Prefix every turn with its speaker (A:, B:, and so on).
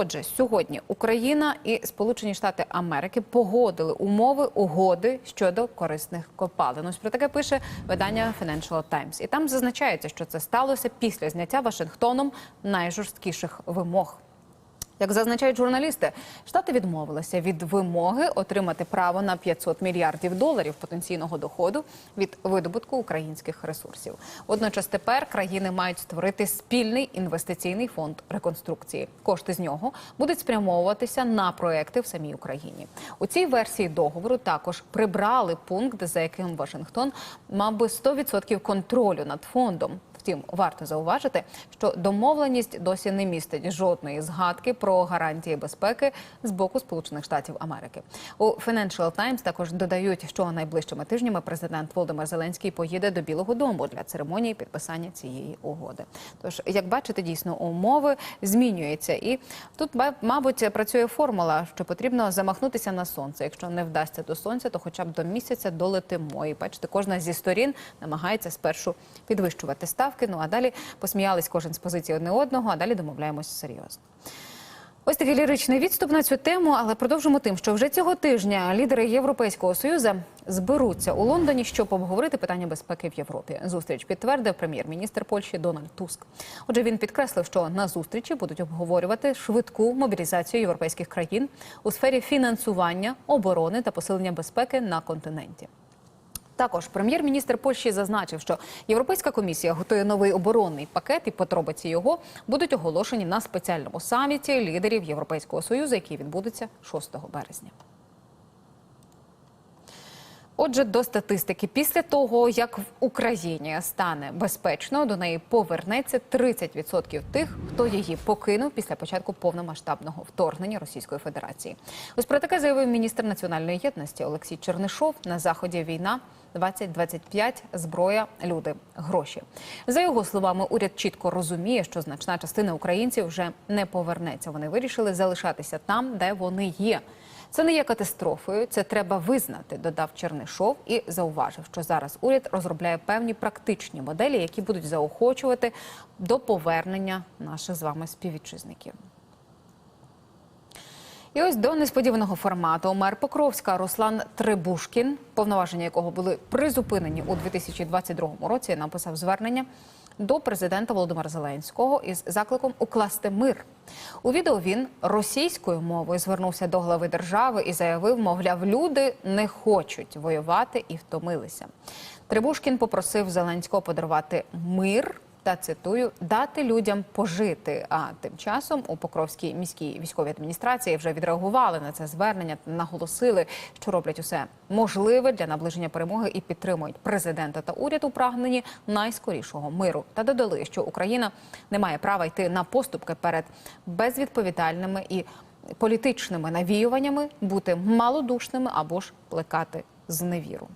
A: Отже, сьогодні Україна і Сполучені Штати Америки погодили умови угоди щодо корисних копалин. Ось про таке пише видання Financial Times. І там зазначається, що це сталося після зняття Вашингтоном найжорсткіших вимог. Як зазначають журналісти, штати відмовилися від вимоги отримати право на 500 мільярдів доларів потенційного доходу від видобутку українських ресурсів. Водночас тепер країни мають створити спільний інвестиційний фонд реконструкції. Кошти з нього будуть спрямовуватися на проекти в самій Україні. У цій версії договору також прибрали пункт, за яким Вашингтон мав би 100% контролю над фондом. Втім, варто зауважити, що домовленість досі не містить жодної згадки про гарантії безпеки з боку Сполучених Штатів Америки. У Financial Times також додають, що найближчими тижнями президент Володимир Зеленський поїде до Білого Дому для церемонії підписання цієї угоди. Тож, як бачите, дійсно умови змінюються, і тут мабуть працює формула, що потрібно замахнутися на сонце. Якщо не вдасться до сонця, то хоча б до місяця долетимо. І бачите, кожна зі сторін намагається спершу підвищувати ставки. Ну а далі посміялись кожен з позиції одне одного, а далі домовляємося серйозно. Ось такий ліричний відступ на цю тему, але продовжимо тим, що вже цього тижня лідери Європейського союзу зберуться у Лондоні, щоб обговорити питання безпеки в Європі. Зустріч підтвердив прем'єр-міністр Польщі Дональд Туск. Отже, він підкреслив, що на зустрічі будуть обговорювати швидку мобілізацію європейських країн у сфері фінансування, оборони та посилення безпеки на континенті. Також прем'єр-міністр Польщі зазначив, що Європейська комісія готує новий оборонний пакет, і подробиці його будуть оголошені на спеціальному саміті лідерів Європейського союзу, який відбудеться 6 березня. Отже, до статистики, після того як в Україні стане безпечно, до неї повернеться 30% тих, хто її покинув після початку повномасштабного вторгнення Російської Федерації. Ось про таке заявив міністр національної єдності Олексій Чернишов на заході війна. 2025 зброя, люди, гроші. За його словами, уряд чітко розуміє, що значна частина українців вже не повернеться. Вони вирішили залишатися там, де вони є. Це не є катастрофою, це треба визнати, додав Чернишов і зауважив, що зараз уряд розробляє певні практичні моделі, які будуть заохочувати до повернення наших з вами співвітчизників. І ось до несподіваного формату мер Покровська Руслан Трибушкін, повноваження якого були призупинені у 2022 році, написав звернення до президента Володимира Зеленського із закликом укласти мир. У відео він російською мовою звернувся до глави держави і заявив, мовляв, люди не хочуть воювати і втомилися. Трибушкін попросив Зеленського подарувати мир та цитую дати людям пожити. А тим часом у Покровській міській військовій адміністрації вже відреагували на це звернення, наголосили, що роблять усе можливе для наближення перемоги і підтримують президента та уряд у прагненні найскорішого миру. Та додали, що Україна не має права йти на поступки перед безвідповідальними і політичними навіюваннями, бути малодушними або ж плекати зневіру.